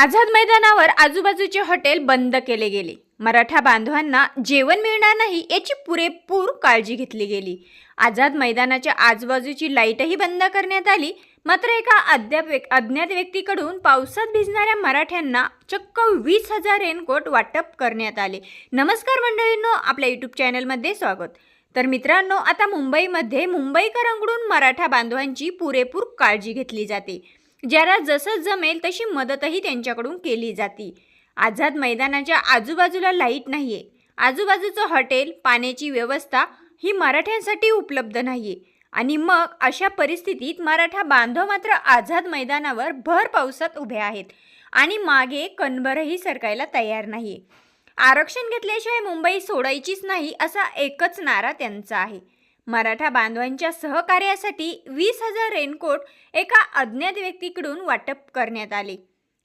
आझाद मैदानावर आजूबाजूचे हॉटेल बंद केले गेले. मराठा बांधवांना जेवण मिळणार नाही याची पुरेपूर काळजी घेतली गेली. आझाद मैदानाच्या आजूबाजूची लाईटही बंद करण्यात आली. मात्र एका अद्याप अज्ञात व्यक्तीकडून पावसात भिजणाऱ्या मराठ्यांना चक्क वीस हजार रेनकोट वाटप करण्यात आले. नमस्कार मंडळींनो आपल्या यूट्यूब चॅनलमध्ये स्वागत. तर मित्रांनो आता मुंबईमध्ये मुंबईकरांकडून मराठा बांधवांची पुरेपूर काळजी घेतली जाते. ज्याला जसं जमेल तशी मदतही त्यांच्याकडून केली जाते. आझाद मैदानाच्या आजूबाजूला लाइट नाही आहे आजूबाजूचं हॉटेल पाण्याची व्यवस्था ही मराठ्यांसाठी उपलब्ध नाही आहे आणि मग अशा परिस्थितीत मराठा बांधव मात्र आझाद मैदानावर भर पावसात उभे आहेत. आणि मागे कणभरही सरकायला तयार नाही आरक्षण घेतल्याशिवाय मुंबई सोडायचीच नाही असा एकच नारा त्यांचा आहे. मराठा बांधवांच्या सहकार्यासाठी वीस हजार रेनकोट एका अज्ञात व्यक्तीकडून वाटप करण्यात आले.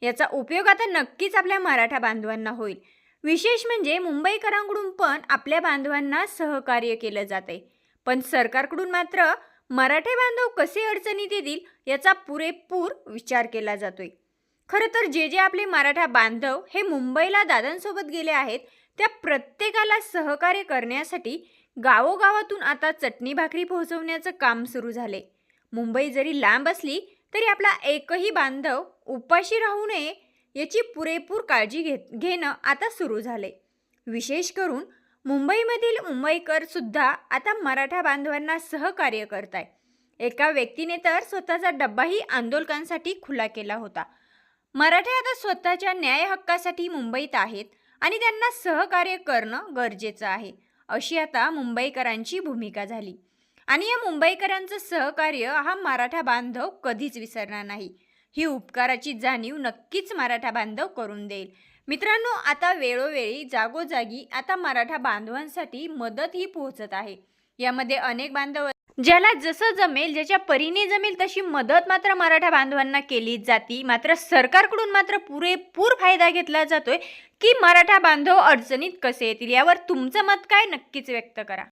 याचा उपयोग आता नक्कीच आपल्या मराठा बांधवांना होईल. विशेष म्हणजे मुंबईकरांकडून पण आपल्या बांधवांना सहकार्य केलं जाते पण सरकारकडून मात्र मराठे बांधव कसे अडचणीत येतील याचा पुरेपूर विचार केला जातोय. खरं तर जे जे आपले मराठा बांधव हे मुंबईला दादांसोबत गेले आहेत त्या प्रत्येकाला सहकार्य करण्यासाठी गावोगावातून आता चटणी भाकरी पोहोचवण्याचं काम सुरू झाले. मुंबई जरी लांब असली तरी आपला एकही बांधव उपाशी राहू नये याची पुरेपूर काळजी घेत घेणं आता सुरू झाले. विशेष करून मुंबईमधील मुंबईकरसुद्धा आता मराठा बांधवांना सहकार्य करत आहे एका व्यक्तीने तर स्वतःचा डब्बाही आंदोलकांसाठी खुला केला होता. मराठे आता स्वतःच्या न्याय हक्कासाठी मुंबईत आहेत आणि त्यांना सहकार्य करणं गरजेचं आहे. अशी आता मुंबईकरांची भूमिका झाली. आणि या मुंबईकरांचं सहकार्य हा मराठा बांधव कधीच विसरणार नाही. ही उपकाराची जाणीव नक्कीच मराठा बांधव करून देईल. मित्रांनो आता वेळोवेळी जागोजागी आता मराठा बांधवांसाठी मदत ही पोहोचत आहे. यामध्ये अनेक बांधव ज्याला जसं जमेल ज्याच्या परीने जमेल तशी मदत मात्र मराठा बांधवांना केली जाती. मात्र सरकारकडून मात्र पुरेपूर फायदा घेतला जातोय की मराठा बांधव अडचणीत कसे येतील? यावर तुमचं मत काय? नक्कीच व्यक्त करा.